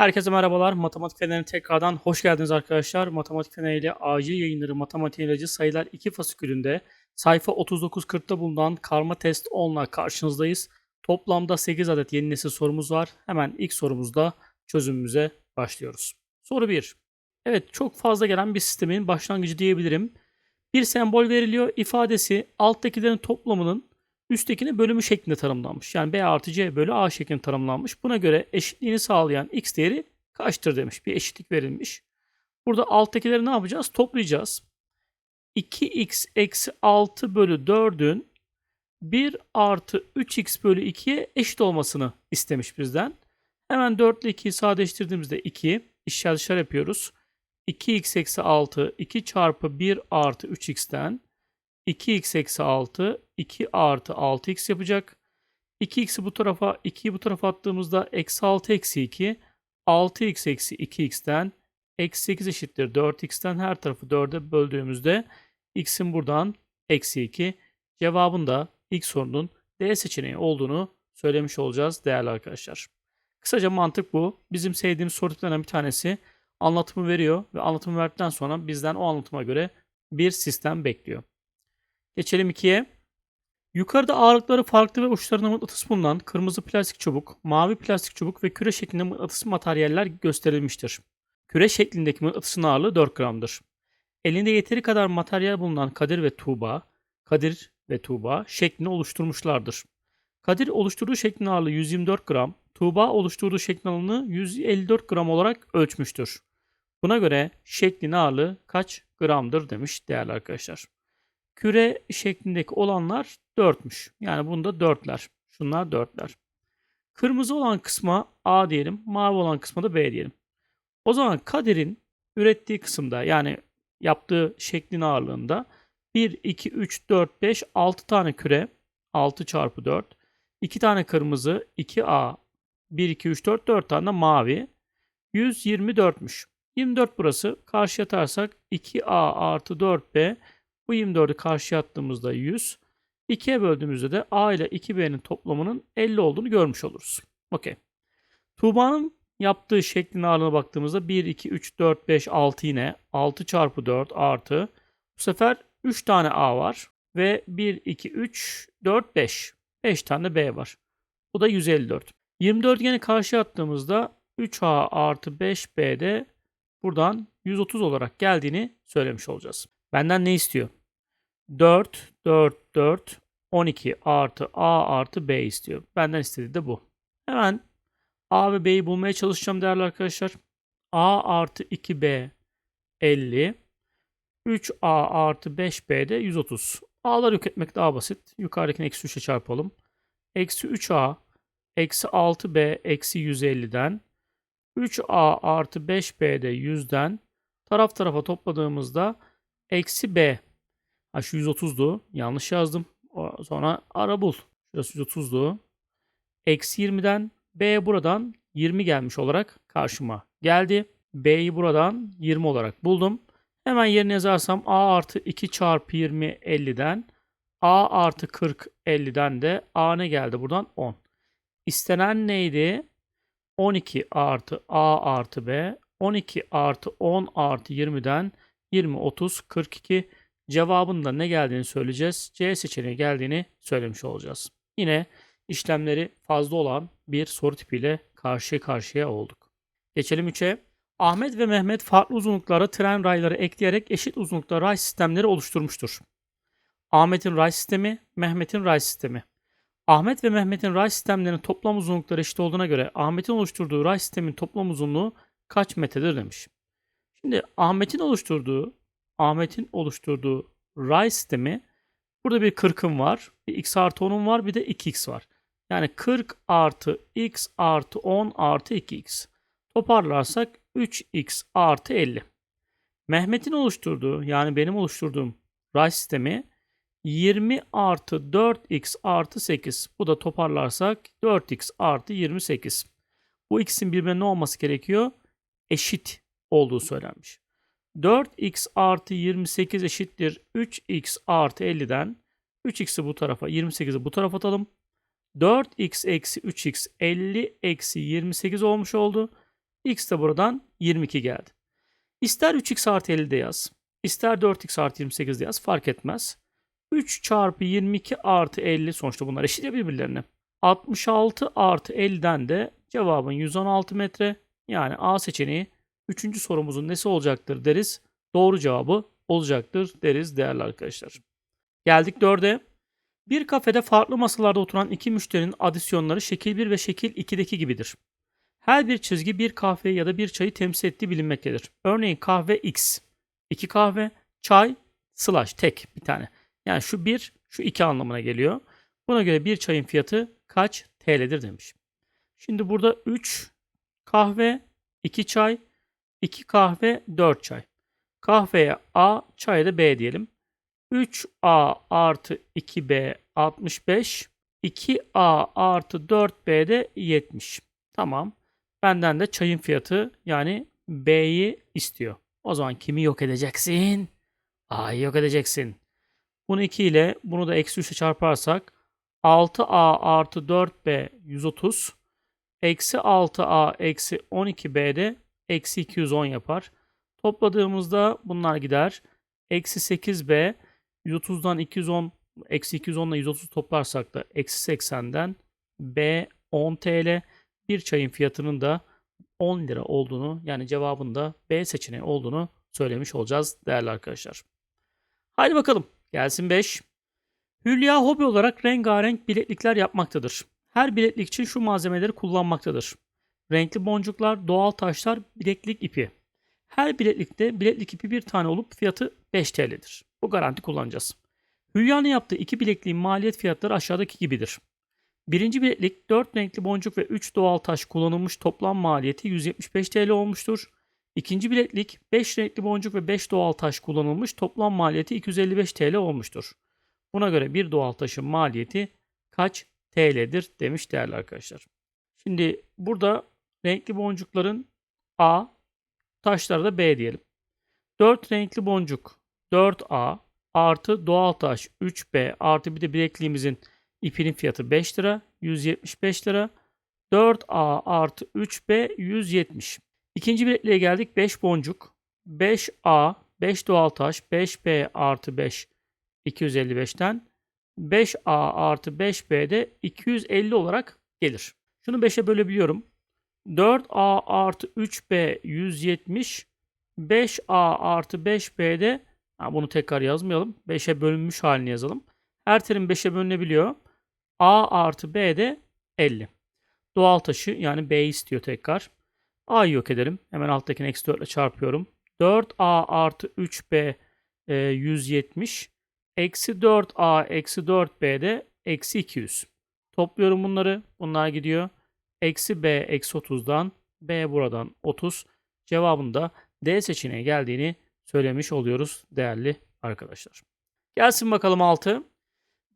Herkese merhabalar. Matematik Feneri'ne tekrardan hoş geldiniz arkadaşlar. Matematik Feneri ile acil yayınları matematik ilacı sayılar 2 fasikülünde sayfa 39-40'ta bulunan karma test 10'la karşınızdayız. Toplamda 8 adet yeni nesil sorumuz var. Hemen ilk sorumuzda çözümümüze başlıyoruz. Soru 1. Evet çok fazla gelen bir sistemin başlangıcı diyebilirim. Bir sembol veriliyor. ifadesi alttakilerin toplamının üsttekine bölümü şeklinde tanımlanmış. Yani B artı C bölü A şeklinde tanımlanmış. Buna göre eşitliğini sağlayan x değeri kaçtır demiş. Bir eşitlik verilmiş. Burada alttakileri ne yapacağız? Toplayacağız. 2x eksi 6 bölü 4'ün 1 artı 3x bölü 2'ye eşit olmasını istemiş bizden. Hemen 4 ile 2'yi sadeleştirdiğimizde 2 işler dışarı yapıyoruz. 2x eksi 6 2 çarpı 1 artı 3x'ten 2x eksi 6 2 artı 6x yapacak. 2x'i bu tarafa 2'yi bu tarafa attığımızda eksi 6 eksi 2 6x eksi 2x'ten eksi 8 eşittir 4x'ten her tarafı 4'e böldüğümüzde x'in buradan eksi 2 cevabın da ilk sorunun D seçeneği olduğunu söylemiş olacağız değerli arkadaşlar. Kısaca mantık bu. Bizim sevdiğimiz soru tiplerinden bir tanesi anlatımı veriyor ve anlatımı verdikten sonra bizden o anlatıma göre bir sistem bekliyor. Geçelim 2'ye. Yukarıda ağırlıkları farklı ve uçlarında mıknatıs bulunan kırmızı plastik çubuk, mavi plastik çubuk ve küre şeklinde mıknatıs materyaller gösterilmiştir. Küre şeklindeki mıknatısın ağırlığı 4 gramdır. Elinde yeteri kadar materyal bulunan Kadir ve Tuğba, Kadir ve Tuğba şeklini oluşturmuşlardır. Kadir oluşturduğu şeklin ağırlığı 124 gram, Tuğba oluşturduğu şeklin ağırlığını 154 gram olarak ölçmüştür. Buna göre şeklin ağırlığı kaç gramdır demiş değerli arkadaşlar. Küre şeklindeki olanlar 4'müş. Yani bunda 4'ler. Şunlar 4'ler. Kırmızı olan kısma A diyelim. Mavi olan kısma da B diyelim. O zaman Kadir'in ürettiği kısımda yani yaptığı şeklin ağırlığında 1, 2, 3, 4, 5, 6 tane küre 6 çarpı 4. 2 tane kırmızı 2A 1, 2, 3, 4, 4 tane de mavi. 124'müş. 24 burası. Karşı atarsak 2A artı 4B bu 24'ü karşıya attığımızda 100. 2'ye böldüğümüzde de A ile 2B'nin toplamının 50 olduğunu görmüş oluruz. Okey. Tuğba'nın yaptığı şeklin ağırlığına baktığımızda 1, 2, 3, 4, 5, 6 yine 6 çarpı 4 artı bu sefer 3 tane A var ve 1, 2, 3, 4, 5. 5 tane B var. Bu da 154. 24 gene karşıya attığımızda 3A artı 5B'de buradan 130 olarak geldiğini söylemiş olacağız. Benden ne istiyor? 4, 4, 4, 12 artı A artı B istiyor. Benden istediği de bu. Hemen A ve B'yi bulmaya çalışacağım değerli arkadaşlar. A artı 2B 50. 3A artı 5B de 130. A'ları yok etmek daha basit. Yukarıdakini eksi 3'e çarpalım. Eksi 3A eksi 6B eksi 150'den 3A artı 5B de 100'den taraf tarafa topladığımızda eksi B Ha şu 130'du. Yanlış yazdım. Sonra ara bul. Şurası 130'du. Eksi 20'den B buradan 20 gelmiş olarak karşıma geldi. B'yi buradan 20 olarak buldum. Hemen yerine yazarsam A artı 2 çarpı 20 50'den A artı 40 50'den de A ne geldi buradan? 10. İstenen neydi? 12 artı A artı B. 12 artı 10 artı 20'den 20, 30, 42 Cevabın da ne geldiğini söyleyeceğiz. C seçeneği geldiğini söylemiş olacağız. Yine işlemleri fazla olan bir soru tipiyle karşı karşıya olduk. Geçelim 3'e. Ahmet ve Mehmet farklı uzunluklara tren rayları ekleyerek eşit uzunlukta ray sistemleri oluşturmuştur. Ahmet'in ray sistemi, Mehmet'in ray sistemi. Ahmet ve Mehmet'in ray sistemlerinin toplam uzunlukları eşit olduğuna göre Ahmet'in oluşturduğu ray sistemin toplam uzunluğu kaç metredir demiş. Şimdi Ahmet'in oluşturduğu Ahmet'in oluşturduğu ray sistemi burada bir 40'ım var. Bir x artı 10'um var. Bir de 2x var. Yani 40 artı x artı 10 artı 2x. Toparlarsak 3x artı 50. Mehmet'in oluşturduğu yani benim oluşturduğum ray sistemi 20 artı 4x artı 8. Bu da toparlarsak 4x artı 28. Bu ikisinin birbirine ne olması gerekiyor? Eşit olduğu söylenmiş. 4x artı 28 eşittir 3x artı 50'den 3x'i bu tarafa 28'i bu tarafa atalım. 4x eksi 3x 50 eksi 28 olmuş oldu. X de buradan 22 geldi. İster 3x artı 50 de yaz. ister 4x artı 28 de yaz. Fark etmez. 3 çarpı 22 artı 50 sonuçta bunlar eşit ya birbirlerine. 66 artı 50'den de cevabın 116 metre. Yani A seçeneği 3. sorumuzun nesi olacaktır deriz. Doğru cevabı olacaktır deriz değerli arkadaşlar. Geldik 4'e. Bir kafede farklı masalarda oturan iki müşterinin adisyonları şekil 1 ve şekil 2'deki gibidir. Her bir çizgi bir kahve ya da bir çayı temsil ettiği bilinmektedir. Örneğin kahve X, 2 kahve, çay slash tek bir tane. Yani şu 1, şu 2 anlamına geliyor. Buna göre bir çayın fiyatı kaç TL'dir demiş. Şimdi burada 3 kahve, 2 çay, 2 kahve, 4 çay. Kahveye A, çaya da B diyelim. 3A artı 2B 65. 2A artı 4B de 70. Tamam. Benden de çayın fiyatı yani B'yi istiyor. O zaman kimi yok edeceksin? A'yı yok edeceksin. Bunu 2 ile bunu da eksi 3 ile çarparsak 6A artı 4B 130. Eksi 6A eksi 12B de eksi 210 yapar. Topladığımızda bunlar gider. Eksi 8B 130'dan 210 eksi 210 ile 130 toplarsak da eksi 80'den B 10 TL. Bir çayın fiyatının da 10 lira olduğunu yani cevabında B seçeneği olduğunu söylemiş olacağız değerli arkadaşlar. Haydi bakalım gelsin 5. Hülya hobi olarak rengarenk bileklikler yapmaktadır. Her bileklik için şu malzemeleri kullanmaktadır. Renkli boncuklar, doğal taşlar, bileklik ipi. Her bileklikte bileklik ipi bir tane olup fiyatı 5 TL'dir. Bu garanti kullanacağız. Hülya'nın yaptığı iki bilekliğin maliyet fiyatları aşağıdaki gibidir. Birinci bileklik 4 renkli boncuk ve 3 doğal taş kullanılmış toplam maliyeti 175 TL olmuştur. İkinci bileklik 5 renkli boncuk ve 5 doğal taş kullanılmış toplam maliyeti 255 TL olmuştur. Buna göre bir doğal taşın maliyeti kaç TL'dir demiş değerli arkadaşlar. Şimdi burada renkli boncukların A, taşlara da B diyelim. 4 renkli boncuk 4A artı doğal taş 3B artı bir de bilekliğimizin ipinin fiyatı 5 lira 175 lira. 4A artı 3B 170. İkinci bilekliğe geldik 5 boncuk 5A 5 doğal taş 5B artı 5 255'ten 5A artı 5B de 250 olarak gelir. Şunu 5'e bölebiliyorum. 4A artı 3B 170 5A artı 5B'de ha bunu tekrar yazmayalım. 5'e bölünmüş halini yazalım. Her terim 5'e bölünebiliyor. A artı B de 50. Doğal taşı yani B istiyor tekrar. A'yı yok edelim. Hemen alttakini eksi 4 ile çarpıyorum. 4A artı 3B e, 170. Eksi 4A eksi 4B de eksi 200. Topluyorum bunları. Bunlar gidiyor. Eksi B eksi 30'dan B buradan 30. Cevabında D seçeneği geldiğini söylemiş oluyoruz değerli arkadaşlar. Gelsin bakalım 6.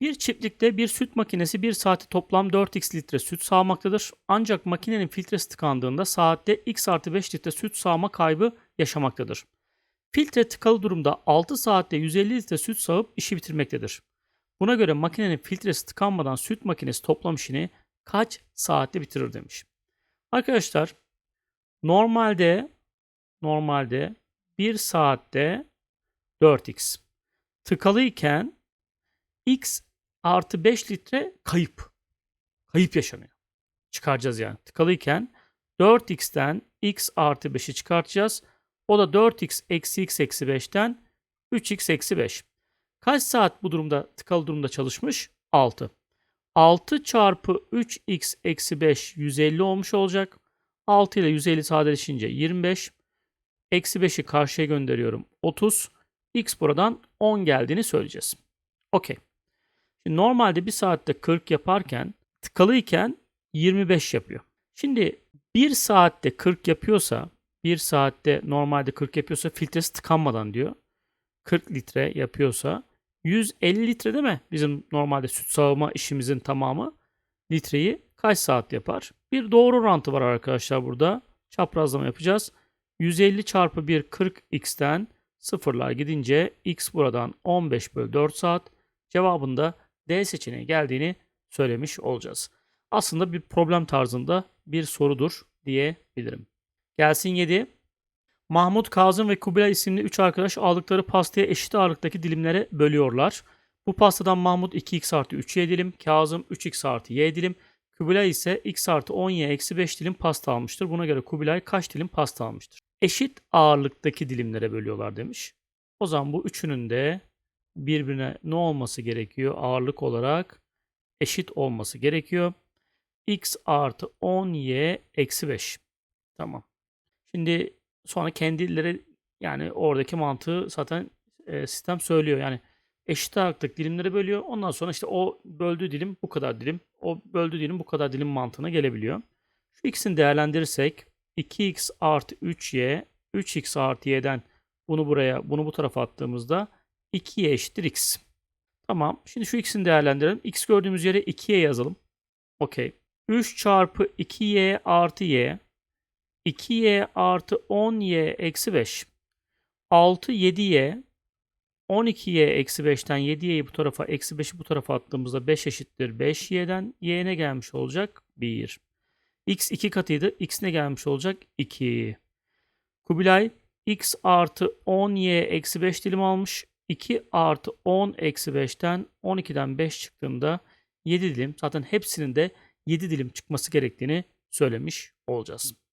Bir çiftlikte bir süt makinesi bir saati toplam 4x litre süt sağmaktadır. Ancak makinenin filtresi tıkandığında saatte x artı 5 litre süt sağma kaybı yaşamaktadır. Filtre tıkalı durumda 6 saatte 150 litre süt sağıp işi bitirmektedir. Buna göre makinenin filtresi tıkanmadan süt makinesi toplam işini kaç saatte bitirir demiş. Arkadaşlar normalde normalde 1 saatte 4x tıkalıyken x artı 5 litre kayıp. Kayıp yaşanıyor. Çıkaracağız yani. Tıkalıyken 4x'ten x artı 5'i çıkartacağız. O da 4x eksi x eksi 5'ten 3x eksi 5. Kaç saat bu durumda tıkalı durumda çalışmış? 6. 6 çarpı 3x eksi 5 150 olmuş olacak. 6 ile 150 sadeleşince 25. Eksi 5'i karşıya gönderiyorum. 30. X buradan 10 geldiğini söyleyeceğiz. Okey. Normalde bir saatte 40 yaparken tıkalıyken 25 yapıyor. Şimdi 1 saatte 40 yapıyorsa 1 saatte normalde 40 yapıyorsa filtresi tıkanmadan diyor. 40 litre yapıyorsa 150 litre değil mi? Bizim normalde süt sağıma işimizin tamamı litreyi kaç saat yapar? Bir doğru orantı var arkadaşlar burada. Çaprazlama yapacağız. 150 çarpı 1 40x'ten sıfırlar gidince x buradan 15 bölü 4 saat. Cevabında D seçeneği geldiğini söylemiş olacağız. Aslında bir problem tarzında bir sorudur diyebilirim. Gelsin 7. Mahmut, Kazım ve Kubilay isimli 3 arkadaş aldıkları pastayı eşit ağırlıktaki dilimlere bölüyorlar. Bu pastadan Mahmut 2x artı 3y dilim, Kazım 3x artı y dilim, Kubilay ise x artı 10y eksi 5 dilim pasta almıştır. Buna göre Kubilay kaç dilim pasta almıştır? Eşit ağırlıktaki dilimlere bölüyorlar demiş. O zaman bu üçünün de birbirine ne olması gerekiyor? Ağırlık olarak eşit olması gerekiyor. x artı 10y eksi 5. Tamam. Şimdi sonra kendileri yani oradaki mantığı zaten e, sistem söylüyor. Yani eşit ağırlıklık dilimlere bölüyor. Ondan sonra işte o böldüğü dilim bu kadar dilim. O böldüğü dilim bu kadar dilim mantığına gelebiliyor. Şu ikisini değerlendirirsek 2x artı 3y 3x artı y'den bunu buraya bunu bu tarafa attığımızda 2y eşittir x. Tamam. Şimdi şu ikisini değerlendirelim. x gördüğümüz yere 2y yazalım. Okey. 3 çarpı 2y artı y 2y artı 10y eksi 5 6 7y 12y eksi 5'ten 7y'yi bu tarafa eksi 5'i bu tarafa attığımızda 5 eşittir 5y'den y ne gelmiş olacak? 1. x 2 katıydı. x ne gelmiş olacak? 2. Kubilay x artı 10y eksi 5 dilim almış. 2 artı 10 eksi 5'ten 12'den 5 çıktığında 7 dilim. Zaten hepsinin de 7 dilim çıkması gerektiğini söylemiş olacağız.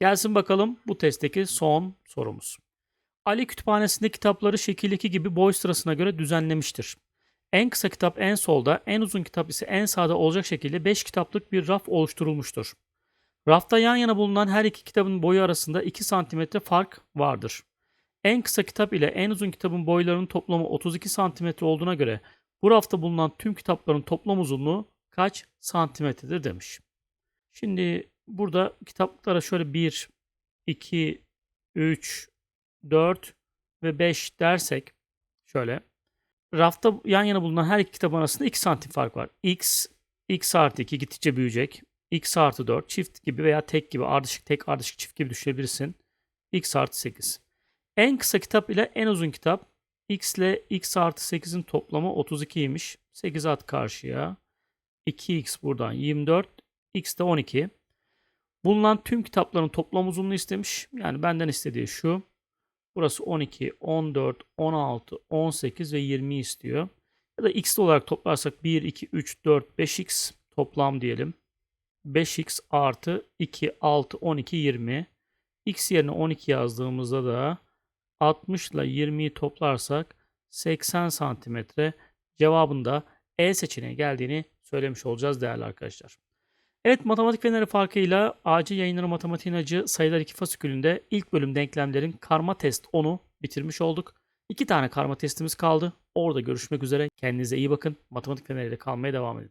Gelsin bakalım bu testteki son sorumuz. Ali kütüphanesinde kitapları şekil 2 gibi boy sırasına göre düzenlemiştir. En kısa kitap en solda, en uzun kitap ise en sağda olacak şekilde 5 kitaplık bir raf oluşturulmuştur. Rafta yan yana bulunan her iki kitabın boyu arasında 2 cm fark vardır. En kısa kitap ile en uzun kitabın boylarının toplamı 32 cm olduğuna göre bu rafta bulunan tüm kitapların toplam uzunluğu kaç santimetredir demiş. Şimdi burada kitaplara şöyle 1, 2, 3, 4 ve 5 dersek şöyle. Rafta yan yana bulunan her iki kitap arasında 2 santim fark var. X, X artı 2 gittikçe büyüyecek. X artı 4 çift gibi veya tek gibi ardışık tek ardışık çift gibi düşünebilirsin. X artı 8. En kısa kitap ile en uzun kitap X ile X artı 8'in toplamı 32'ymiş. 8 at karşıya. 2X buradan 24. X de 12. Bulunan tüm kitapların toplam uzunluğu istemiş. Yani benden istediği şu. Burası 12, 14, 16, 18 ve 20 istiyor. Ya da x olarak toplarsak 1, 2, 3, 4, 5x toplam diyelim. 5x artı 2, 6, 12, 20. x yerine 12 yazdığımızda da 60 ile 20'yi toplarsak 80 santimetre cevabında E seçeneği geldiğini söylemiş olacağız değerli arkadaşlar. Evet matematik feneri farkıyla acil yayınları matematiğin acı sayılar 2 fasikülünde ilk bölüm denklemlerin karma test 10'u bitirmiş olduk. İki tane karma testimiz kaldı. Orada görüşmek üzere. Kendinize iyi bakın. Matematik feneriyle kalmaya devam edin.